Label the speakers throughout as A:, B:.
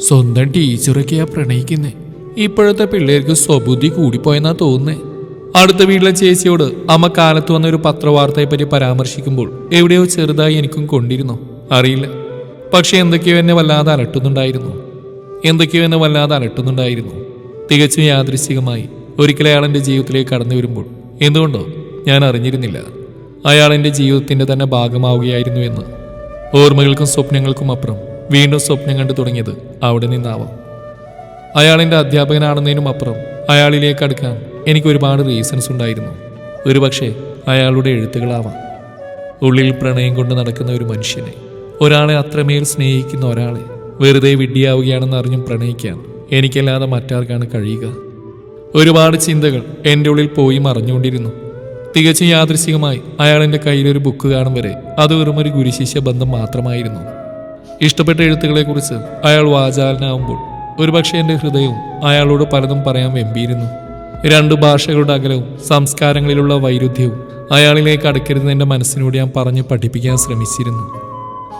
A: സ്വന്തം ടീച്ചറൊക്കെയാ പ്രണയിക്കുന്നേ. ഇപ്പോഴത്തെ പിള്ളേർക്ക് സ്വബുദ്ധി കൂടിപ്പോയെന്നാ തോന്നുന്നേ. അടുത്ത വീട്ടിലെ ചേച്ചിയോട് അമ്മ കാലത്ത് വന്ന ഒരു പത്രവാർത്തയെപ്പറ്റി പരാമർശിക്കുമ്പോൾ എവിടെയോ ചെറുതായി എനിക്കും കൊണ്ടിരുന്നു. അറിയില്ല. പക്ഷെ എന്തൊക്കെയോ എന്നെ വല്ലാതെ അലട്ടുന്നുണ്ടായിരുന്നു. എന്തൊക്കെയോ എന്നെ വല്ലാതെ അലട്ടുന്നുണ്ടായിരുന്നു. തികച്ചും യാദൃശ്ചികമായി ഒരിക്കലും അയാൾ എന്റെ ജീവിതത്തിലേക്ക് കടന്നു വരുമ്പോൾ. എന്തുകൊണ്ടോ? ഞാൻ അറിഞ്ഞിരുന്നില്ല. അയാൾ എന്റെ ജീവിതത്തിന്റെ തന്നെ ഭാഗമാവുകയായിരുന്നു എന്ന്. ഓർമ്മകൾക്കും സ്വപ്നങ്ങൾക്കും അപ്പുറം വീണ്ടും സ്വപ്നം കണ്ടു തുടങ്ങിയത് അവിടെ നിന്നാവാം. അയാളിന്റെ അധ്യാപകനാണെന്നതിനും അപ്പുറം അയാളിലേക്ക് അടുക്കാൻ എനിക്ക് ഒരുപാട് റീസൺസ് ഉണ്ടായിരുന്നു. ഒരുപക്ഷെ അയാളുടെ എഴുത്തുകളാവാം. ഉള്ളിൽ പ്രണയം കൊണ്ട് നടക്കുന്ന ഒരു മനുഷ്യനെ ഒരാളെ അത്രമേൽ സ്നേഹിക്കുന്ന ഒരാളെ വെറുതെ വിഡ്ഢിയാവുകയാണെന്ന് അറിഞ്ഞും പ്രണയിക്കാൻ എനിക്കല്ലാതെ മറ്റാർക്കാണ് കഴിയുക. ഒരുപാട് ചിന്തകൾ എന്റെ ഉള്ളിൽ പോയി മറഞ്ഞുകൊണ്ടിരുന്നു. തികച്ചും യാദൃശികമായി അയാളെന്റെ കയ്യിലൊരു ബുക്ക് കാണും വരെ അത് വെറുമൊരു ഗുരുശിഷ്യ ബന്ധം മാത്രമായിരുന്നു. ഇഷ്ടപ്പെട്ട എഴുത്തുകളെക്കുറിച്ച് അയാൾ വാചാലനാവുമ്പോൾ ഒരുപക്ഷെ എന്റെ ഹൃദയവും അയാളോട് പലതും പറയാൻ വെമ്പിയിരുന്നു. രണ്ട് ഭാഷകളുടെ അകലവും സംസ്കാരങ്ങളിലുള്ള വൈരുദ്ധ്യവും അയാളിലേക്ക് അടുക്കരുതെന്ന് എന്റെ മനസ്സിനോട് ഞാൻ പറഞ്ഞ് പഠിപ്പിക്കാൻ ശ്രമിച്ചിരുന്നു.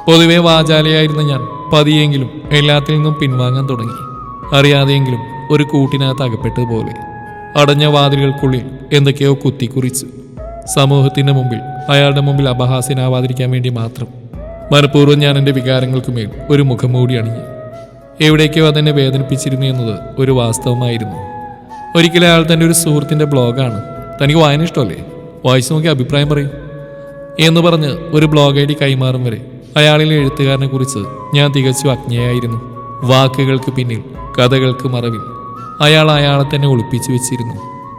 A: പൊതുവെ വാചാലയായിരുന്ന ഞാൻ പതിയെങ്കിലും എല്ലാത്തിൽ നിന്നും പിൻവാങ്ങാൻ തുടങ്ങി. അറിയാതെയെങ്കിലും ഒരു കൂട്ടിനകത്ത് അകപ്പെട്ടതുപോലെ അടഞ്ഞ വാതിലുകൾക്കുള്ളിൽ എന്തൊക്കെയോ കുത്തിക്കുറിച്ചു. സമൂഹത്തിന്റെ മുമ്പിൽ അയാളുടെ മുമ്പിൽ അപഹാസ്യനാവാതിരിക്കാൻ വേണ്ടി മാത്രം മനഃപൂർവം ഞാൻ എന്റെ വികാരങ്ങൾക്ക് മേൽ ഒരു മുഖംമൂടി അണിഞ്ഞു. എവിടേക്കോ അതെന്നെ വേദനിപ്പിച്ചിരുന്നു എന്നത് ഒരു വാസ്തവമായിരുന്നു. ഒരിക്കലും അയാൾ തന്റെ ഒരു സുഹൃത്തിന്റെ ബ്ലോഗാണ്. തനിക്ക് വായന ഇഷ്ടമല്ലേ? വായിച്ചു നോക്കി അഭിപ്രായം പറയും. എന്ന് പറഞ്ഞ് ഒരു ബ്ലോഗ് ഐ ഡി കൈമാറും വരെ അയാളിലെ എഴുത്തുകാരനെ കുറിച്ച് ഞാൻ തികച്ചും അജ്ഞയായിരുന്നു. വാക്കുകൾക്ക് പിന്നിൽ കഥകൾക്ക് മറവിൽ അയാൾ അയാളെ തന്നെ ഒളിപ്പിച്ചു വെച്ചിരുന്നു.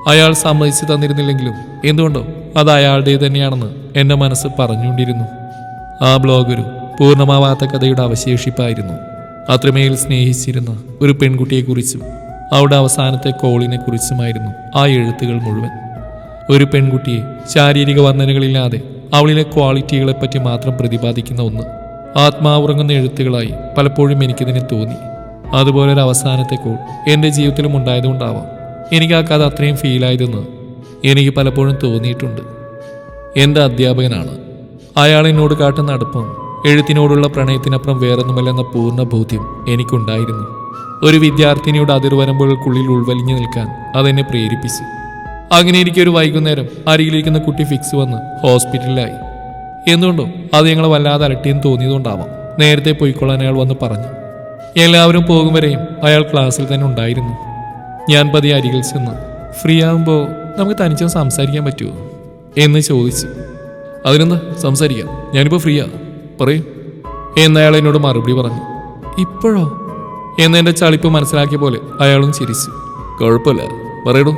A: അയാൾ സമ്മതിച്ചു തന്നിരുന്നില്ലെങ്കിലും എന്തുകൊണ്ടോ അത് അയാളുടെ തന്നെയാണെന്ന് എന്റെ മനസ്സ് പറഞ്ഞുകൊണ്ടിരുന്നു. ആ ബ്ലോഗ് ഒരു പൂർണമാവാത്ത കഥയുടെ അവശേഷിപ്പായിരുന്നു. അത്രമേൽ സ്നേഹിച്ചിരുന്ന ഒരു പെൺകുട്ടിയെക്കുറിച്ചും അവിടെ അവസാനത്തെ കോളിനെ കുറിച്ചുമായിരുന്നു ആ എഴുത്തുകൾ മുഴുവൻ. ഒരു പെൺകുട്ടിയെ ശാരീരിക വർണനകളില്ലാതെ അവളിലെ ക്വാളിറ്റികളെപ്പറ്റി മാത്രം പ്രതിപാദിക്കുന്ന ഒന്ന് ആത്മാവുറങ്ങുന്ന എഴുത്തുകളായി പലപ്പോഴും എനിക്കിതിനെ തോന്നി. അതുപോലൊരു അവസാനത്തെ കോൾ എന്റെ ജീവിതത്തിലും ഉണ്ടായതുകൊണ്ടാവാം. എനിക്ക് ആ കഥ അത്രയും ഫീലായതെന്ന് എനിക്ക് പലപ്പോഴും തോന്നിയിട്ടുണ്ട്. എന്റെ അധ്യാപകനാണ് അയാൾ എന്നോട് കാട്ടുന്ന അടുപ്പം എഴുത്തിനോടുള്ള പ്രണയത്തിനപ്പുറം വേറൊന്നുമല്ലെന്ന പൂർണ ബോധ്യം എനിക്കുണ്ടായിരുന്നു. ഒരു വിദ്യാർത്ഥിനിയുടെ അതിർവരമ്പുകൾക്കുള്ളിൽ ഉൾവലിഞ്ഞു നിൽക്കാൻ അതെന്നെ പ്രേരിപ്പിച്ചു. അങ്ങനെ എനിക്കൊരു വൈകുന്നേരം അരികിലിരിക്കുന്ന കുട്ടി ഫിക്സ് വന്ന് ഹോസ്പിറ്റലിലായി. എന്തുകൊണ്ടോ അത് ഞങ്ങളെ വല്ലാതെ അലട്ടിയെന്ന് തോന്നിയതുകൊണ്ടാവാം. നേരത്തെ പോയിക്കൊള്ളാൻ അയാൾ വന്ന് പറഞ്ഞു. എല്ലാവരും പോകും വരെയും അയാൾ ക്ലാസ്സിൽ തന്നെ ഉണ്ടായിരുന്നു. ഞാൻ പതിയെ അരികിൽ ചെന്ന് ഫ്രീ ആകുമ്പോൾ നമുക്ക് തനിച്ചൊന്ന് സംസാരിക്കാൻ പറ്റുമോ? എന്ന് ചോദിച്ചു. അതിനെന്താ? സംസാരിക്കാം. ഞാനിപ്പോൾ ഫ്രീയാ. എന്ന് എന്നയാൾ എന്നോട് മറുപടി പറഞ്ഞു. ഇപ്പോഴോ? എന്നെന്റെ ചളിപ്പ് മനസ്സിലാക്കിയ പോലെ അയാളും ചിരിച്ചു. കുഴപ്പമില്ല. പറയടൂ.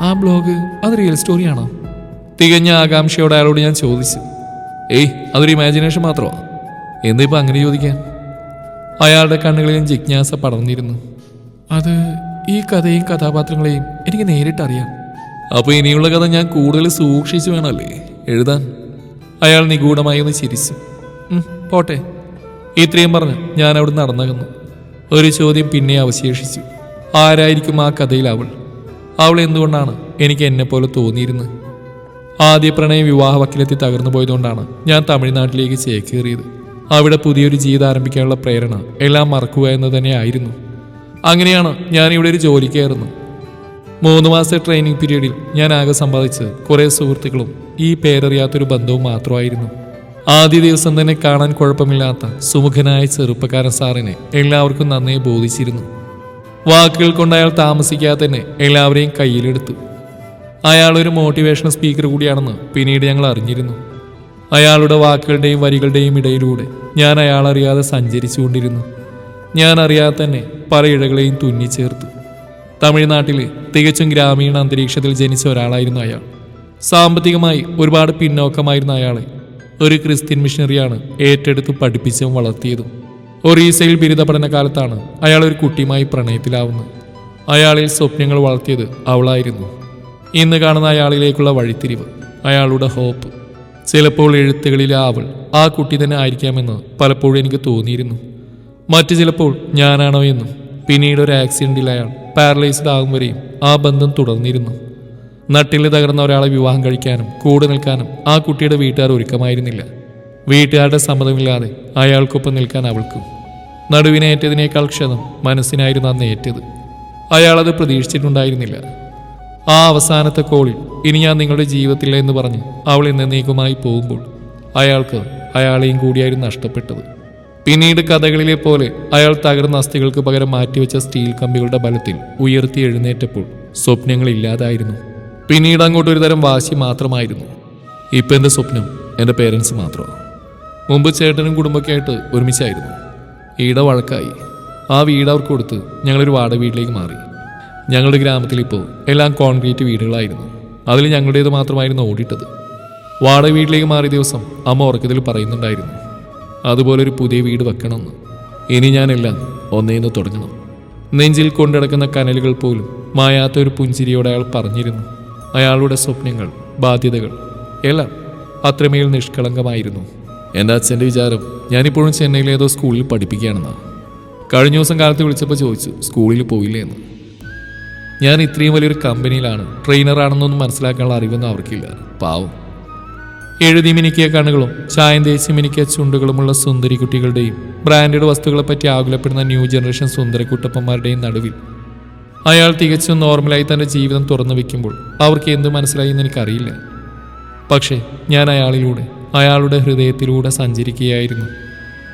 A: ആ ബ്ലോഗ് അത് റിയൽ സ്റ്റോറിയാണോ? തികഞ്ഞ ആകാംക്ഷയോടെ അയാളോട് ഞാൻ ചോദിച്ചു. ഏയ് അതൊരു ഇമാജിനേഷൻ മാത്രമാണ് എന്നിപ്പോ അങ്ങനെ ചോദിക്കാൻ? അയാളുടെ കണ്ണുകളിൽ ജിജ്ഞാസ പടർന്നിരുന്നു. അത് ഈ കഥയും കഥാപാത്രങ്ങളെയും എനിക്ക് നേരിട്ടറിയാം. അപ്പോൾ ഇനിയുള്ള കഥ ഞാൻ കൂടുതൽ സൂക്ഷിച്ചു വേണമല്ലേ? എഴുതാൻ? അയാൾ നിഗൂഢമായി ഒന്ന് ചിരിച്ചു. പോട്ടെ. ഇത്രയും പറഞ്ഞ് ഞാൻ അവിടെ നടന്നകന്നു. ഒരു ചോദ്യം പിന്നെ അവശേഷിച്ചു. ആരായിരിക്കും ആ കഥയിൽ അവൾ? അവൾ എന്തുകൊണ്ടാണ് എനിക്ക് എന്നെ പോലെ തോന്നിയിരുന്നത്? ആദ്യ പ്രണയം വിവാഹ വക്കിലെത്തി തകർന്നു പോയതുകൊണ്ടാണ് ഞാൻ തമിഴ്നാട്ടിലേക്ക് ചേക്കേറിയത്. അവിടെ പുതിയൊരു ജീവിതം ആരംഭിക്കാനുള്ള പ്രേരണ എല്ലാം മറക്കുക എന്ന് തന്നെയായിരുന്നു. അങ്ങനെയാണ് ഞാൻ ഇവിടെ ഒരു ജോലിക്കായിരുന്നു മൂന്ന് മാസത്തെ ട്രെയിനിങ് പീരീഡിൽ ഞാൻ ആകെ സമ്പാദിച്ച് കുറേ സുഹൃത്തുക്കളും ഈ പേരറിയാത്തൊരു ബന്ധവും മാത്രമായിരുന്നു. ആദ്യ ദിവസം തന്നെ കാണാൻ കുഴപ്പമില്ലാത്ത സുമുഖനായ ചെറുപ്പക്കാരൻ സാറിനെ എല്ലാവർക്കും നന്നേ ബോധിച്ചിരുന്നു. വാക്കുകൾ കൊണ്ട് അയാൾ താമസിക്കാതെ തന്നെ എല്ലാവരെയും കയ്യിലെടുത്തു. അയാൾ ഒരു മോട്ടിവേഷണൽ സ്പീക്കർ കൂടിയാണെന്ന് പിന്നീട് ഞങ്ങൾ അറിഞ്ഞിരുന്നു. അയാളുടെ വാക്കുകളുടെയും വരികളുടെയും ഇടയിലൂടെ ഞാൻ അയാളറിയാതെ സഞ്ചരിച്ചുകൊണ്ടിരുന്നു. ഞാൻ അറിയാതെ തന്നെ പല ഇഴകളെയും തുന്നിച്ചേർത്തു. തമിഴ്നാട്ടിലെ തികച്ചും ഗ്രാമീണ അന്തരീക്ഷത്തിൽ ജനിച്ച ഒരാളായിരുന്നു അയാൾ. സാമ്പത്തികമായി ഒരുപാട് പിന്നോക്കമായിരുന്ന അയാളെ ഒരു ക്രിസ്ത്യൻ മിഷനറിയാണ് ഏറ്റെടുത്ത് പഠിപ്പിച്ചും വളർത്തിയതും. ഒറീസയിൽ ബിരുദ പഠന കാലത്താണ് അയാൾ ഒരു കുട്ടിയുമായി പ്രണയത്തിലാവുന്നത്. അയാളിൽ സ്വപ്നങ്ങൾ വളർത്തിയത് അവളായിരുന്നു. ഇന്ന് കാണുന്ന അയാളിലേക്കുള്ള വഴിത്തിരിവ് അയാളുടെ ഹോപ്പ് ചിലപ്പോൾ എഴുത്തുകളിലെ അവൾ ആ കുട്ടി തന്നെ ആയിരിക്കാമെന്ന് പലപ്പോഴും എനിക്ക് തോന്നിയിരുന്നു. മറ്റു ചിലപ്പോൾ ഞാനാണോ എന്നും പിന്നീട് ഒരു ആക്സിഡന്റിൽ അയാൾ പാരലൈസ്ഡ് ആകും വരെയും ആ ബന്ധം തുടർന്നിരുന്നു. നട്ടിൽ തകർന്ന ഒരാളെ വിവാഹം കഴിക്കാനും കൂടെ നിൽക്കാനും ആ കുട്ടിയുടെ വീട്ടുകാർ ഒരുക്കമായിരുന്നില്ല. വീട്ടുകാരുടെ സമ്മതമില്ലാതെ അയാൾക്കൊപ്പം നിൽക്കാൻ അവൾക്കും. നടുവിനേറ്റതിനേക്കാൾ ക്ഷതം മനസ്സിനായിരുന്നു അന്ന് ഏറ്റത്. അയാളത് പ്രതീക്ഷിച്ചിട്ടുണ്ടായിരുന്നില്ല. ആ അവസാനത്തെ കോളിൽ ഇനി ഞാൻ നിങ്ങളുടെ ജീവിതത്തില്ല എന്ന് പറഞ്ഞ് അവൾ എന്നേക്കുമായി പോകുമ്പോൾ അയാൾക്ക് അയാളെയും കൂടിയായിരുന്നു നഷ്ടപ്പെട്ടത്. പിന്നീട് കഥകളിലെ പോലെ അയാൾ തകർന്ന അസ്ഥികൾക്ക് പകരം മാറ്റിവെച്ച സ്റ്റീൽ കമ്പികളുടെ ബലത്തിൽ ഉയർത്തി എഴുന്നേറ്റപ്പോൾ സ്വപ്നങ്ങൾ ഇല്ലാതായിരുന്നു. പിന്നീട് അങ്ങോട്ട് ഒരു തരം വാശി മാത്രമായിരുന്നു. ഇപ്പം എന്റെ സ്വപ്നം എന്റെ പേരൻസ് മാത്രമാണ് മുമ്പ് ചേട്ടനും കുടുംബമൊക്കെ ആയിട്ട് ഒരുമിച്ചായിരുന്നു. ഈട വഴക്കായി. ആ വീട് അവർക്ക് കൊടുത്ത് ഞങ്ങളൊരു വാട വീട്ടിലേക്ക് മാറി. ഞങ്ങളുടെ ഗ്രാമത്തിൽ ഇപ്പോൾ എല്ലാം കോൺക്രീറ്റ് വീടുകളായിരുന്നു. അതിൽ ഞങ്ങളുടേത് മാത്രമായിരുന്നു ഓടിട്ടത് വാട വീട്ടിലേക്ക് മാറിയ ദിവസം അമ്മ ഉറക്കത്തിൽ പറയുന്നുണ്ടായിരുന്നു. അതുപോലെ ഒരു പുതിയ വീട് വെക്കണമെന്ന്. ഇനി ഞാനെല്ലാം ഒന്നേന്ന് തുടങ്ങണം. നെഞ്ചിൽ കൊണ്ടിടക്കുന്ന കനലുകൾ പോലും മായാത്ത ഒരു പുഞ്ചിരിയോടെ അയാൾ പറഞ്ഞിരുന്നു. അയാളുടെ സ്വപ്നങ്ങൾ ബാധ്യതകൾ എല്ലാം അത്രമേൽ നിഷ്കളങ്കമായിരുന്നു. എന്റെ അച്ഛന്റെ വിചാരം? ഞാനിപ്പോഴും ചെന്നൈയിലെ ഏതോ സ്കൂളിൽ പഠിപ്പിക്കുകയാണെന്നാണ് കഴിഞ്ഞ ദിവസം കാലത്ത് വിളിച്ചപ്പോൾ ചോദിച്ചു സ്കൂളിൽ പോയില്ലേ എന്ന് ഞാൻ ഇത്രയും വലിയൊരു കമ്പനിയിലാണ് ട്രെയിനറാണെന്നൊന്നും മനസ്സിലാക്കാനുള്ള അറിവൊന്നും അവർക്കില്ല. പാവം. എഴുതി മിനുക്കിയ കണ്ണുകളും ചായം തേച്ച് മിനുക്കിയ ചുണ്ടുകളുമുള്ള സുന്ദരി കുട്ടികളുടെയും ബ്രാൻഡഡ് വസ്തുക്കളെപ്പറ്റി ആകുലപ്പെടുന്ന ന്യൂ ജനറേഷൻ സുന്ദരക്കുട്ടപ്പന്മാരുടെയും നടുവിൽ അയാൾ തികച്ചും നോർമലായി തന്റെ ജീവിതം തുറന്നു വെക്കുമ്പോൾ അവർക്ക് എന്ത് മനസ്സിലായി എന്ന് എനിക്കറിയില്ല. പക്ഷേ ഞാൻ അയാളിലൂടെ അയാളുടെ ഹൃദയത്തിലൂടെ സഞ്ചരിക്കുകയായിരുന്നു.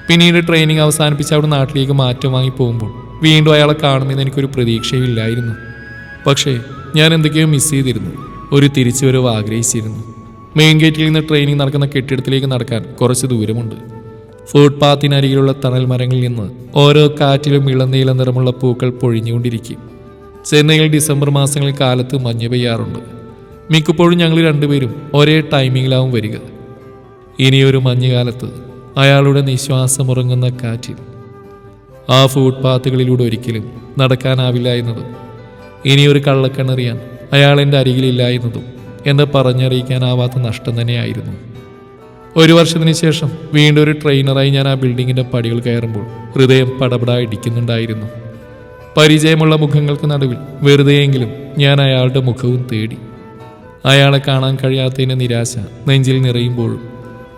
A: പിന്നീട് ട്രെയിനിങ് അവസാനിപ്പിച്ച് അവിടെ നാട്ടിലേക്ക് മാറ്റം വാങ്ങി പോകുമ്പോൾ വീണ്ടും അയാളെ കാണുമെന്ന് എനിക്കൊരു പ്രതീക്ഷയില്ലായിരുന്നു. പക്ഷേ ഞാൻ എന്തൊക്കെയോ മിസ് ചെയ്തിരുന്നു. ഒരു തിരിച്ചുവരവ് ആഗ്രഹിച്ചിരുന്നു. മെയിൻ ഗേറ്റിൽ നിന്ന് ട്രെയിനിങ് നടക്കുന്ന കെട്ടിടത്തിലേക്ക് നടക്കാൻ കുറച്ച് ദൂരമുണ്ട്. ഫുട്പാത്തിനരികിലുള്ള തണൽ മരങ്ങളിൽ നിന്ന് ഓരോ കാറ്റിലും ഇളനീല നിറമുള്ള പൂക്കൾ പൊഴിഞ്ഞുകൊണ്ടിരിക്കും. ചെന്നൈയിൽ ഡിസംബർ മാസങ്ങളിൽ കാലത്ത് മഞ്ഞ് പെയ്യാറുണ്ട്. മിക്കപ്പോഴും ഞങ്ങൾ രണ്ടുപേരും ഒരേ ടൈമിങ്ങിലാവും വരിക. ഇനിയൊരു മഞ്ഞുകാലത്ത് അയാളുടെ നിശ്വാസമുറങ്ങുന്ന കാറ്റിൽ. ആ ഫുട്പാത്തുകളിലൂടെ ഒരിക്കലും നടക്കാനാവില്ല എന്നതും. ഇനിയൊരു കള്ളക്കണ്ണെറിയാൻ അയാൾ എന്റെ അരികിലില്ല എന്നതും എന്ന് പറഞ്ഞറിയിക്കാനാവാത്ത നഷ്ടം തന്നെയായിരുന്നു. ഒരു വർഷത്തിന് ശേഷം വീണ്ടും ഒരു ട്രെയിനറായി ഞാൻ ആ ബിൽഡിങ്ങിന്റെ പടികൾ കയറുമ്പോൾ ഹൃദയം പടപടാ ഇടിക്കുന്നുണ്ടായിരുന്നു. പരിചയമുള്ള മുഖങ്ങൾക്ക് നടുവിൽ വെറുതെയെങ്കിലും ഞാൻ അയാളുടെ മുഖവും തേടി. അയാളെ കാണാൻ കഴിയാത്തതിന്റെ നിരാശ നെഞ്ചിൽ നിറയുമ്പോഴും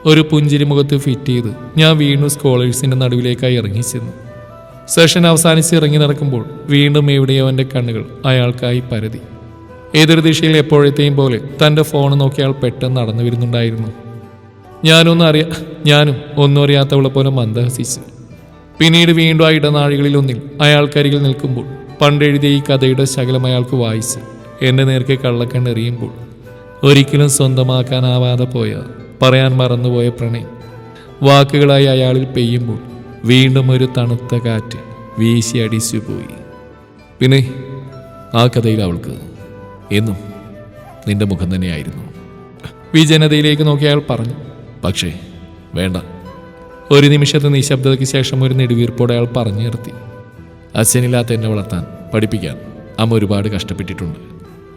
A: ഒരു പുഞ്ചിരി മുഖത്ത് ഫിറ്റ് ചെയ്ത് ഞാൻ വീണ്ടും സ്കോളേഴ്സിന്റെ നടുവിലേക്കായി ഇറങ്ങിച്ചെന്നു സെഷൻ അവസാനിച്ച് ഇറങ്ങി നടക്കുമ്പോൾ വീണ്ടും എവിടെയോ എന്റെ കണ്ണുകൾ അയാൾക്കായി പരതി. ഏതൊരു ദിശയിൽ എപ്പോഴത്തെയും പോലെ തന്റെ ഫോൺ നോക്കി അയാൾ പെട്ടെന്ന് നടന്നു വരുന്നുണ്ടായിരുന്നു. ഞാനൊന്നും അറിയാ ഞാനും ഒന്നും അറിയാത്തവളെ പോലെ മന്ദഹസിച്ചു. പിന്നീട് വീണ്ടും ആ ഇടനാഴികളിൽ ഒന്നിൽ അയാൾക്കരികിൽ നിൽക്കുമ്പോൾ പണ്ടെഴുതിയ ഈ കഥയുടെ ശകലം അയാൾക്ക് വായിച്ച് എന്റെ നേർക്ക് കള്ളക്കണ്ണെറിയുമ്പോൾ ഒരിക്കലും സ്വന്തമാക്കാനാവാതെ പോയ പറയാൻ മറന്നുപോയ പ്രണയം വാക്കുകളായി അയാളിൽ പെയ്യുമ്പോൾ വീണ്ടും ഒരു തണുത്ത കാറ്റ് വീശി അടിച്ചു പോയി. പിന്നെ ആ കഥയിൽ അവൾക്ക് എന്നും നിന്റെ മുഖം തന്നെയായിരുന്നു. വിജനതയിലേക്ക് നോക്കി അയാൾ പറഞ്ഞു പക്ഷേ വേണ്ട. ഒരു നിമിഷത്തെ നിശബ്ദതയ്ക്ക് ശേഷം ഒരു നെടുവീർപ്പോടെ അയാൾ പറഞ്ഞു നിർത്തി. അച്ഛനില്ലാത്ത എന്നെ വളർത്താൻ പഠിപ്പിക്കാൻ അമ്മ ഒരുപാട് കഷ്ടപ്പെട്ടിട്ടുണ്ട്.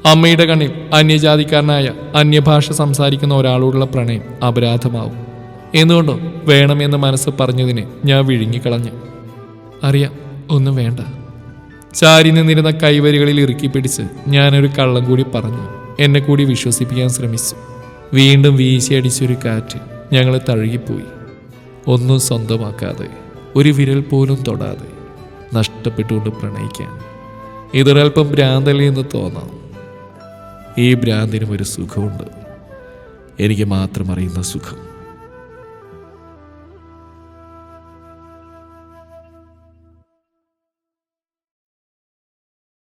A: അമ്മയുടെ കണ്ണിൽ അന്യജാതിക്കാരനായ അന്യഭാഷ സംസാരിക്കുന്ന ഒരാളോടുള്ള പ്രണയം അപരാധമാവും. എന്തുകൊണ്ടോ വേണമെന്ന് മനസ്സ് പറഞ്ഞതിനെ ഞാൻ വിഴുങ്ങിക്കളഞ്ഞു. അറിയാം ഒന്നും വേണ്ട. ചാരി നിന്നിരുന്ന കൈവരികളിൽ ഇറുക്കി പിടിച്ച് ഞാനൊരു കള്ളം കൂടി പറഞ്ഞു. എന്നെ കൂടി വിശ്വസിപ്പിക്കാൻ ശ്രമിച്ചു. വീണ്ടും വീശിയടിച്ചൊരു കാറ്റ് ഞങ്ങളെ തഴുകിപ്പോയി. ഒന്നും സ്വന്തമാക്കാതെ ഒരു വിരൽ പോലും തൊടാതെ നഷ്ടപ്പെട്ടുകൊണ്ട് പ്രണയിക്കാൻ. ഇതൊരൽപ്പം ഭ്രാന്തല്ലേ എന്ന് തോന്നാം. ഈ ഭ്രാന്തിനും ഒരു സുഖമുണ്ട്. എനിക്ക് മാത്രം അറിയുന്ന സുഖം.